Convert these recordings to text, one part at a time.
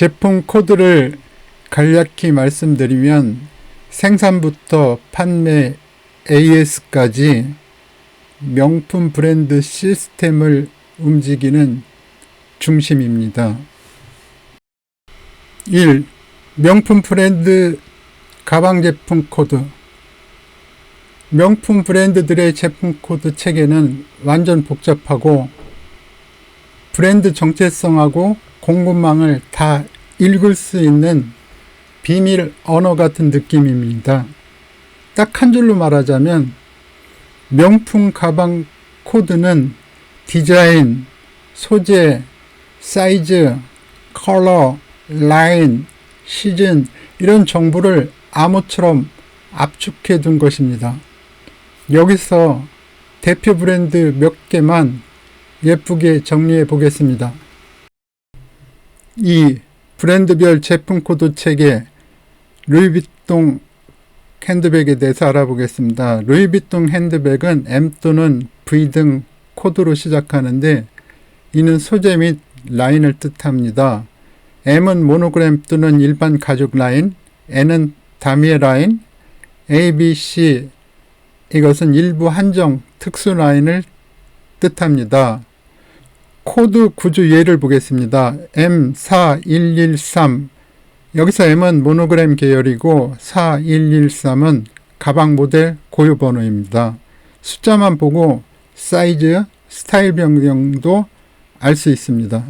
제품 코드를 간략히 말씀드리면 생산부터 판매 AS까지 명품 브랜드 시스템을 움직이는 중심입니다. 1. 명품 브랜드 가방 제품 코드 명품 브랜드들의 제품 코드 체계는 완전 복잡하고 브랜드 정체성하고 공급망을 다 읽을 수 있는 비밀 언어 같은 느낌입니다. 딱 한 줄로 말하자면 명품 가방 코드는 디자인, 소재, 사이즈, 컬러, 라인, 시즌 이런 정보를 암호처럼 압축해 둔 것입니다. 여기서 대표 브랜드 몇 개만 예쁘게 정리해 보겠습니다. 2. 브랜드별 제품 코드 체계 루이비통 핸드백에 대해서 알아보겠습니다. 루이비통 핸드백은 M 또는 V 등 코드로 시작하는데 이는 소재 및 라인을 뜻합니다. M은 모노그램 또는 일반 가죽 라인, N은 다미에 라인, A, B, C 이것은 일부 한정 특수 라인을 뜻합니다. 코드 구조 예를 보겠습니다. M4113 여기서 M은 모노그램 계열이고 4113은 가방 모델 고유 번호입니다. 숫자만 보고 사이즈, 스타일 변경도 알 수 있습니다.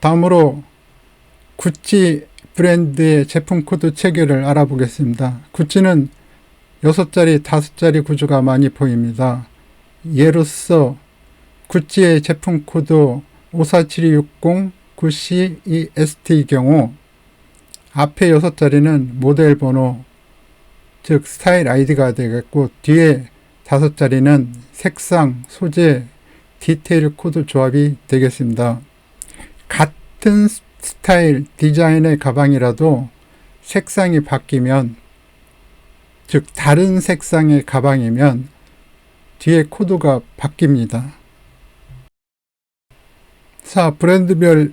다음으로 구찌 브랜드의 제품 코드 체계를 알아보겠습니다. 구찌는 6자리, 5자리 구조가 많이 보입니다. 예로서 구찌의 제품 코드 54760 9C2ST의 경우 앞에 6자리는 모델 번호 즉 스타일 아이디가 되겠고 뒤에 5자리는 색상, 소재, 디테일 코드 조합이 되겠습니다. 같은 스타일, 디자인의 가방이라도 색상이 바뀌면 즉 다른 색상의 가방이면 뒤에 코드가 바뀝니다. 4. 브랜드별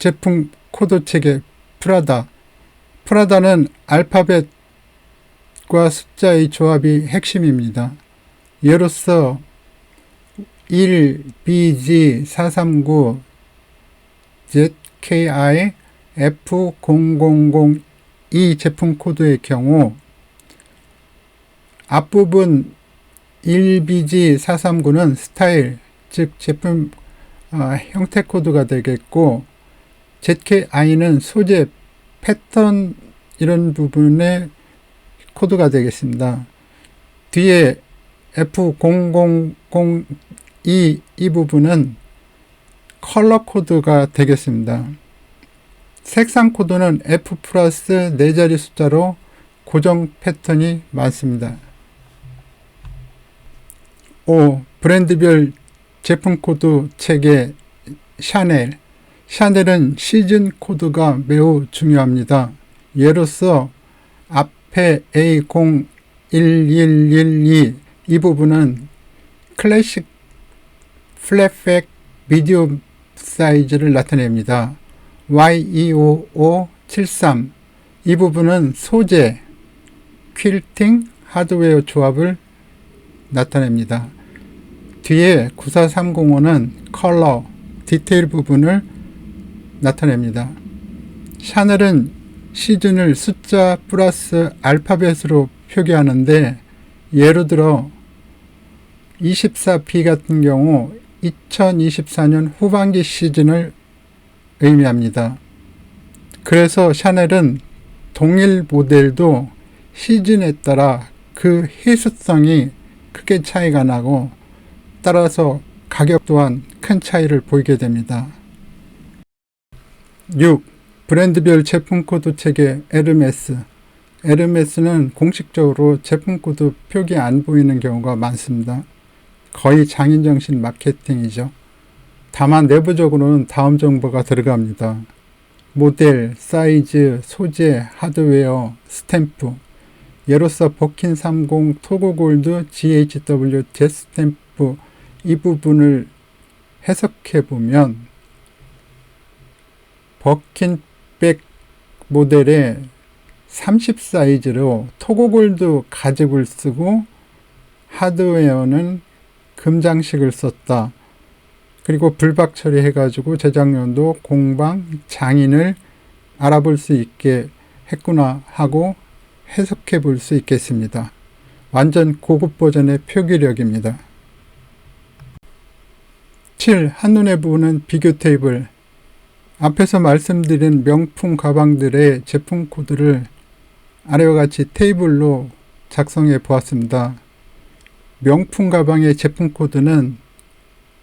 제품 코드 체계 프라다. 프라다는 알파벳과 숫자의 조합이 핵심입니다. 예로서 1 BG 439 ZKI F0002 제품 코드의 경우 앞부분 1BG 439는 스타일, 즉 제품 어, 형태 코드가 되겠고 ZKI는 소재, 패턴 이런 부분의 코드가 되겠습니다. 뒤에 F0002 이 부분은 컬러 코드가 되겠습니다. 색상 코드는 F 플러스 4자리 숫자로 고정 패턴이 많습니다. 5. 브랜드별 제품 코드 체계 샤넬 샤넬은 시즌 코드가 매우 중요합니다. 예로서 앞에 A01112 이 부분은 클래식 플랫팩 미디움 사이즈를 나타냅니다. Y25573 이 부분은 소재, 퀼팅, 하드웨어 조합을 나타냅니다. 뒤에 94305는 컬러, 디테일 부분을 나타냅니다. 샤넬은 시즌을 숫자 플러스 알파벳으로 표기하는데 예를 들어 24P 같은 경우 2024년 후반기 시즌을 의미합니다. 그래서 샤넬은 동일 모델도 시즌에 따라 그 희소성이 크게 차이가 나고 따라서 가격 또한 큰 차이를 보이게 됩니다. 6. 브랜드별 제품 코드 체계 에르메스 에르메스는 공식적으로 제품 코드 표기 안 보이는 경우가 많습니다. 거의 장인정신 마케팅이죠. 다만 내부적으로는 다음 정보가 들어갑니다. 모델, 사이즈, 소재, 하드웨어, 스탬프 예로서 버킨 30, 토고 골드, GHW, 제 스탬프 이 부분을 해석해 보면 버킨백 모델의 30 사이즈로 토고골드 가죽을 쓰고 하드웨어는 금장식을 썼다. 그리고 불박 처리해가지고 제작년도 공방 장인을 알아볼 수 있게 했구나 하고 해석해 볼 수 있겠습니다. 완전 고급 버전의 표기력입니다. 7. 한눈에 보는 비교 테이블 앞에서 말씀드린 명품 가방들의 제품 코드를 아래와 같이 테이블로 작성해 보았습니다. 명품 가방의 제품 코드는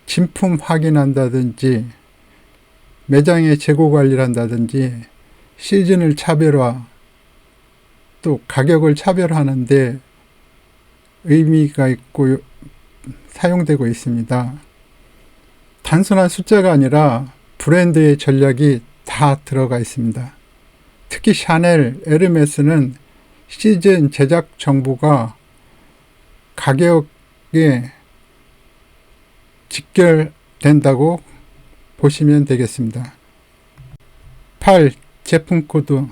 진품 확인한다든지 매장의 재고 관리를 한다든지 시즌을 차별화 또 가격을 차별하는데 의미가 있고 사용되고 있습니다. 단순한 숫자가 아니라 브랜드의 전략이 다 들어가 있습니다. 특히 샤넬, 에르메스는 시즌 제작 정보가 가격에 직결된다고 보시면 되겠습니다. 8. 제품 코드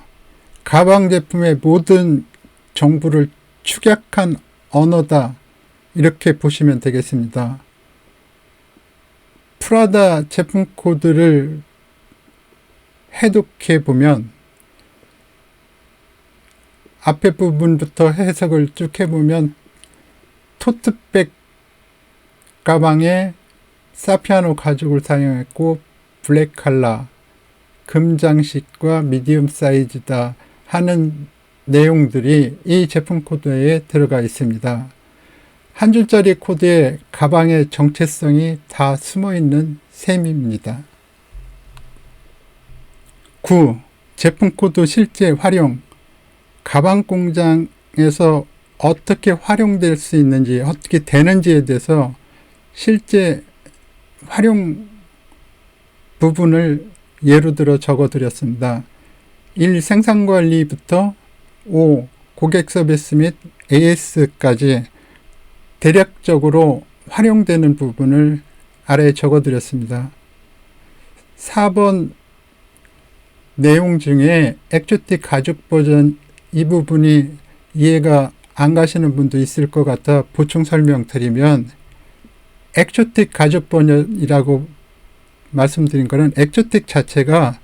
가방 제품의 모든 정보를 축약한 언어다. 이렇게 보시면 되겠습니다. 프라다 제품 코드를 해독해 보면 앞에 부분부터 해석을 쭉 해보면 토트백 가방에 사피아노 가죽을 사용했고 블랙 칼라, 금장식과 미디움 사이즈다 하는 내용들이 이 제품 코드에 들어가 있습니다. 한 줄짜리 코드에 가방의 정체성이 다 숨어 있는 셈입니다. 9. 제품 코드 실제 활용. 가방 공장에서 어떻게 활용될 수 있는지, 어떻게 되는지에 대해서 실제 활용 부분을 예로 들어 적어 드렸습니다. 1. 생산 관리부터 5. 고객 서비스 및 AS까지 대략적으로 활용되는 부분을 아래에 적어 드렸습니다. 4번 내용 중에 액조틱 가죽 버전 이 부분이 이해가 안 가시는 분도 있을 것 같아 보충 설명드리면 액조틱 가죽 버전이라고 말씀드린 것은 액조틱 자체가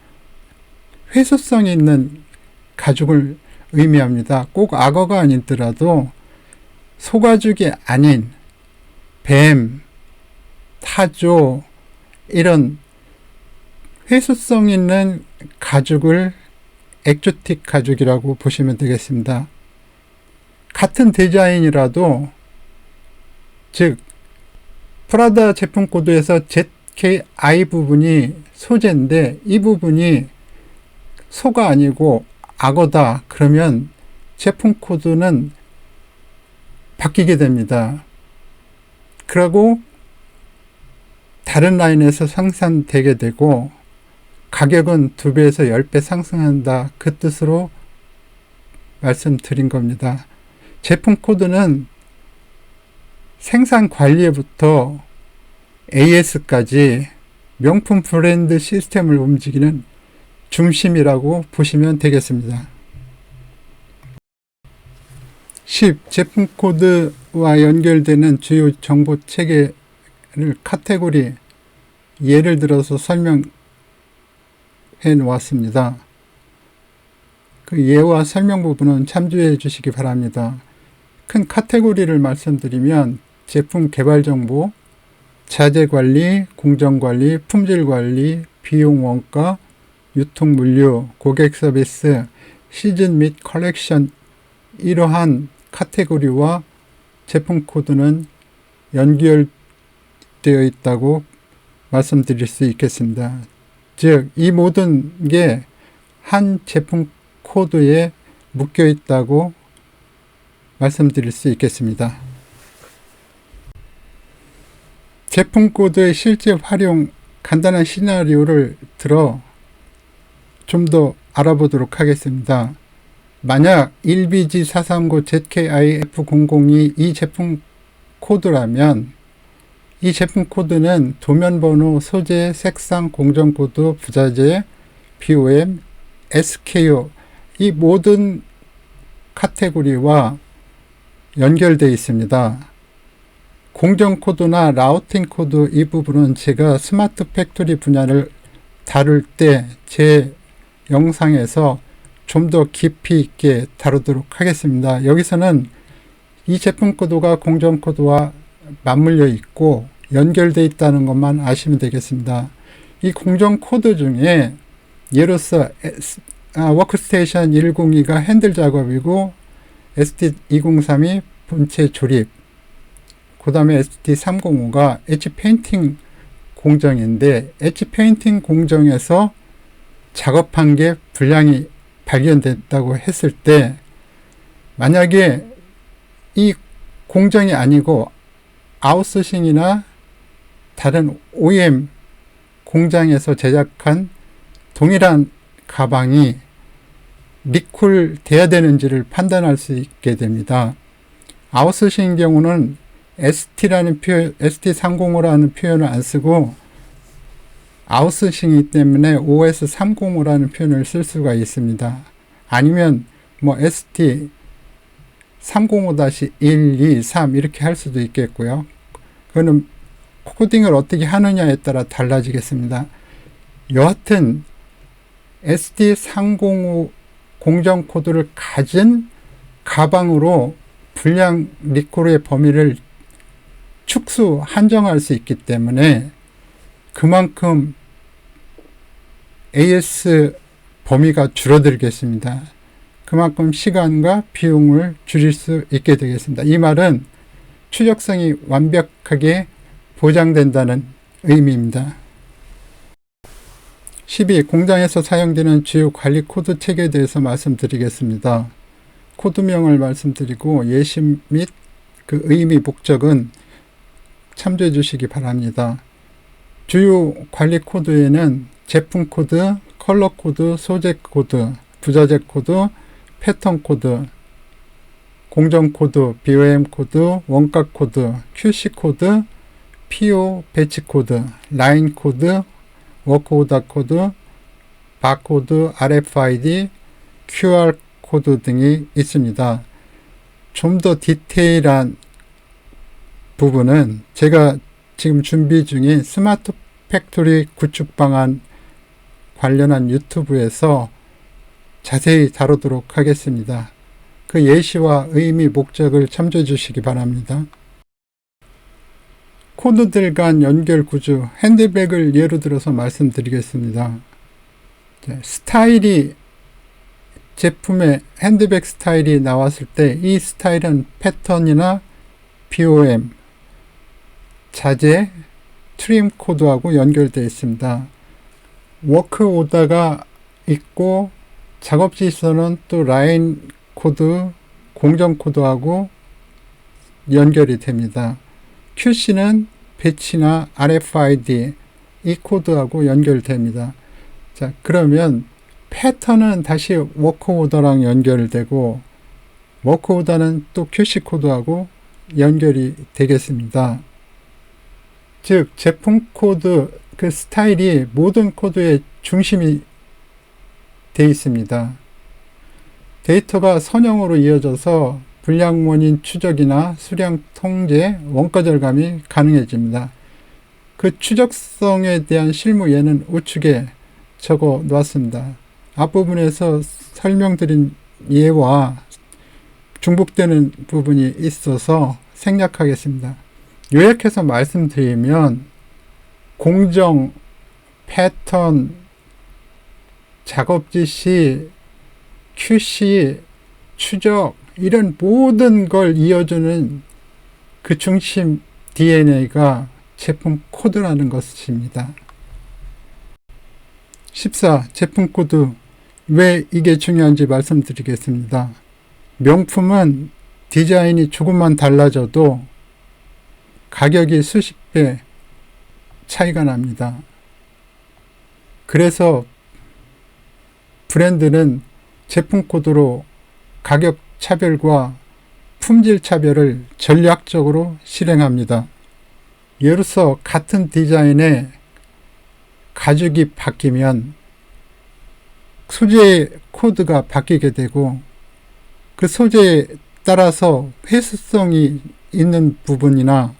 회수성 있는 가죽을 의미합니다. 꼭 악어가 아니더라도 소가죽이 아닌 뱀, 타조 이런 회수성 있는 가죽을 액조틱 가죽이라고 보시면 되겠습니다. 같은 디자인이라도 즉 프라다 제품 코드에서 ZKI 부분이 소재인데 이 부분이 소가 아니고 악어다 그러면 제품 코드는 바뀌게 됩니다. 그리고 다른 라인에서 생산되게 되고 가격은 두 배에서 열 배 상승한다. 그 뜻으로 말씀드린 겁니다. 제품 코드는 생산 관리부터 AS까지 명품 브랜드 시스템을 움직이는 중심이라고 보시면 되겠습니다. 10. 제품 코드와 연결되는 주요 정보 체계를 카테고리 예를 들어서 설명해 놓았습니다. 그 예와 설명 부분은 참조해 주시기 바랍니다. 큰 카테고리를 말씀드리면 제품 개발 정보, 자재 관리, 공정 관리, 품질 관리, 비용 원가, 유통 물류, 고객 서비스, 시즌 및 컬렉션 이러한 카테고리와 제품 코드는 연결되어 있다고 말씀드릴 수 있겠습니다. 즉, 이 모든 게 한 제품 코드에 묶여 있다고 말씀드릴 수 있겠습니다. 제품 코드의 실제 활용 간단한 시나리오를 들어 좀 더 알아보도록 하겠습니다. 만약 1BG439ZKIF002 이 제품 코드라면 이 제품 코드는 도면 번호, 소재, 색상, 공정 코드, 부자재, BOM, SKO 이 모든 카테고리와 연결되어 있습니다. 공정 코드나 라우팅 코드 이 부분은 제가 스마트 팩토리 분야를 다룰 때 제 영상에서 좀 더 깊이 있게 다루도록 하겠습니다. 여기서는 이 제품 코드가 공정 코드와 맞물려 있고 연결되어 있다는 것만 아시면 되겠습니다. 이 공정 코드 중에 예로서 S- 아, 워크스테이션 102가 핸들 작업이고 ST203이 본체 조립 그 다음에 ST305가 엣지 페인팅 공정인데 엣지 페인팅 공정에서 작업한 게 불량이 발견됐다고 했을 때 만약에 이 공정이 아니고 아웃소싱이나 다른 OEM 공장에서 제작한 동일한 가방이 리콜 돼야 되는지를 판단할 수 있게 됩니다. 아웃소싱 경우는 ST라는 표현, ST305라는 표현을 안 쓰고 아웃소싱이기 때문에 OS305라는 표현을 쓸 수가 있습니다. 아니면 뭐 ST 305-1, 2, 3 이렇게 할 수도 있겠고요. 그거는 코딩을 어떻게 하느냐에 따라 달라지겠습니다. 여하튼 SD305 공정 코드를 가진 가방으로 불량 리콜의 범위를 축소, 한정할 수 있기 때문에 그만큼 AS 범위가 줄어들겠습니다. 그만큼 시간과 비용을 줄일 수 있게 되겠습니다. 이 말은 추적성이 완벽하게 보장된다는 의미입니다. 12. 공장에서 사용되는 주요 관리 코드 체계에 대해서 말씀드리겠습니다. 코드명을 말씀드리고 예시 및 그 의미, 목적은 참조해 주시기 바랍니다. 주요 관리 코드에는 제품 코드, 컬러 코드, 소재 코드, 부자재 코드, 패턴 코드, 공정 코드, BOM 코드, 원가 코드, QC 코드, PO 배치 코드, 라인 코드, 워크 오더 코드, 바코드, RFID, QR 코드 등이 있습니다. 좀 더 디테일한 부분은 제가 지금 준비 중인 스마트 팩토리 구축 방안 관련한 유튜브에서 자세히 다루도록 하겠습니다. 그 예시와 의미, 목적을 참조해 주시기 바랍니다. 코드들 간 연결 구조, 핸드백을 예로 들어서 말씀드리겠습니다. 네, 스타일이 제품의 핸드백 스타일이 나왔을 때 이 스타일은 패턴이나 BOM, 자재, 트림 코드하고 연결되어 있습니다. 워크 오더가 있고 작업지에서는 또 라인 코드, 공정 코드하고 연결이 됩니다. QC는 배치나 RFID 이 코드하고 연결됩니다. 자, 그러면 패턴은 다시 워크 오더랑 연결되고 워크 오더는 또 QC 코드하고 연결이 되겠습니다. 즉 제품 코드 그 스타일이 모든 코드의 중심이 되어 있습니다. 데이터가 선형으로 이어져서 불량 원인 추적이나 수량 통제, 원가 절감이 가능해집니다. 그 추적성에 대한 실무 예는 우측에 적어 놓았습니다. 앞부분에서 설명드린 예와 중복되는 부분이 있어서 생략하겠습니다. 요약해서 말씀드리면 공정, 패턴, 작업 지 시, QC, 추적 이런 모든 걸 이어주는 그 중심 DNA가 제품 코드라는 것입니다. 14. 제품 코드 왜 이게 중요한지 말씀드리겠습니다. 명품은 디자인이 조금만 달라져도 가격이 수십 배 차이가 납니다. 그래서 브랜드는 제품 코드로 가격 차별과 품질 차별을 전략적으로 실행합니다. 예로서 같은 디자인의 가죽이 바뀌면 소재 코드가 바뀌게 되고 그 소재에 따라서 회수성이 있는 부분이나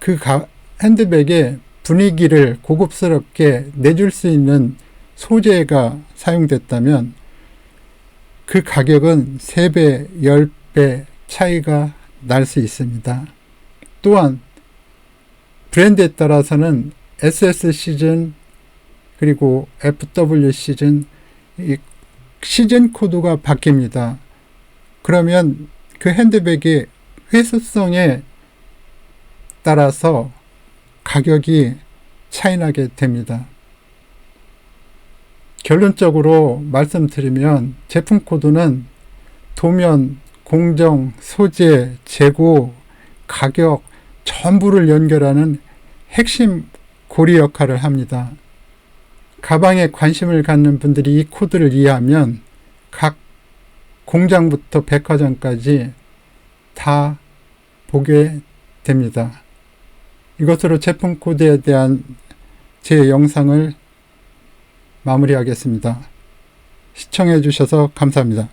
그 가- 핸드백의 분위기를 고급스럽게 내줄 수 있는 소재가 사용됐다면 그 가격은 3배, 10배 차이가 날 수 있습니다. 또한 브랜드에 따라서는 SS 시즌 그리고 FW 시즌 이 시즌 코드가 바뀝니다. 그러면 그 핸드백의 회수성에 따라서 가격이 차이나게 됩니다. 결론적으로 말씀드리면 제품 코드는 도면, 공정, 소재, 재고, 가격 전부를 연결하는 핵심 고리 역할을 합니다. 가방에 관심을 갖는 분들이 이 코드를 이해하면 각 공장부터 백화점까지 다 보게 됩니다. 이것으로 제품 코드에 대한 제 영상을 마무리하겠습니다. 시청해 주셔서 감사합니다.